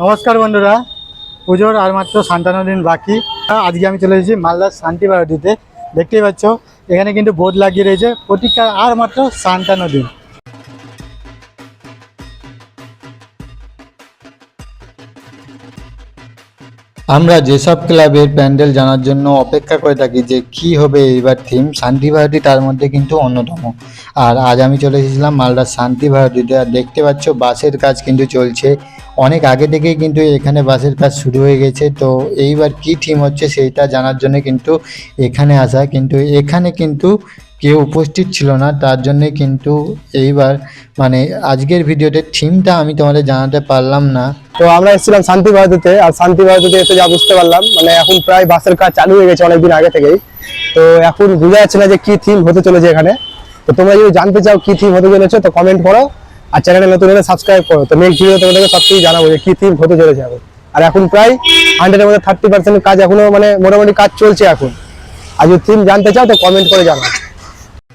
নমস্কার বন্ধুরা, পুজোর আর মাত্র সান্তান্ন দিন বাকি। আজকে আমি চলে এসেছি মালদার শান্তি বাড়িতে দেখতেই পাচ্ছ, এখানে কিন্তু বোর্ড লাগিয়ে রয়েছে প্রতীক্ষার আর মাত্র সান্তান্ন দিন। আমরা যেসব ক্লাবের প্যান্ডেল জানার জন্য অপেক্ষা করে থাকি যে কি হবে এইবার থিম শান্তি ভারতী তার মধ্যে কিন্তু অন্যতম। আর আজ আমি চলে এসেছিলাম মালদার শান্তি ভারতীতে। আর দেখতে পাচ্ছ, বাসের কাজ কিন্তু চলছে। অনেক আগে থেকেই কিন্তু এখানে বাসের কাজ শুরু হয়ে গেছে। তো এইবার কি থিম হচ্ছে সেইটা জানার জন্য কিন্তু এখানে আসা। কিন্তু এখানে কিন্তু কেউ উপস্থিত ছিল না। তার জন্যে কিন্তু এইবার মানে আজকের ভিডিওতে থিমটা আমি তোমাদের জানাতে পারলাম না। তো আমরা এসেছিলাম শান্তি ভারতীতে, আর শান্তি ভারতীতে এসে যা বুঝতে পারলাম মানে এখন প্রায় বাসের কাজ চালু হয়ে গেছে অনেকদিন আগে থেকেই। তো এখন বোঝা যাচ্ছে না যে কি থিম হতে চলেছে এখানে। তো তোমরা যদি জানতে চাও কি থিম হতে চলেছে, তো কমেন্ট করো, আর চ্যানেলে নতুন হলে সাবস্ক্রাইব করো। তো নেক্সট ভিডিও তোমাদেরকে সব কিছু জানাব যে কি থিম হতে চলেছে এখন। আর এখন প্রায় হান্ড্রেডের মধ্যে থার্টি পার্সেন্ট কাজ এখনও মানে মোটামুটি কাজ চলছে এখন। আর যদি থিম জানতে চাও, তো কমেন্ট করে জানাও।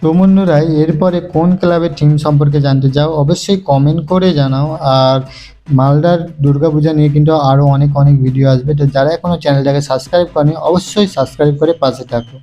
তো রায় এরপরে কোন ক্লাবের টিম সম্পর্কে জানতে চাও, অবশ্যই কমেন্ট করে জানাও। আর মালদার দুর্গাপূজা নিয়ে কিন্তু আরও অনেক অনেক ভিডিও আসবে। তো যারা এখনও চ্যানেলটাকে সাবস্ক্রাইব করেনি, অবশ্যই সাবস্ক্রাইব করে পাশে থাকো।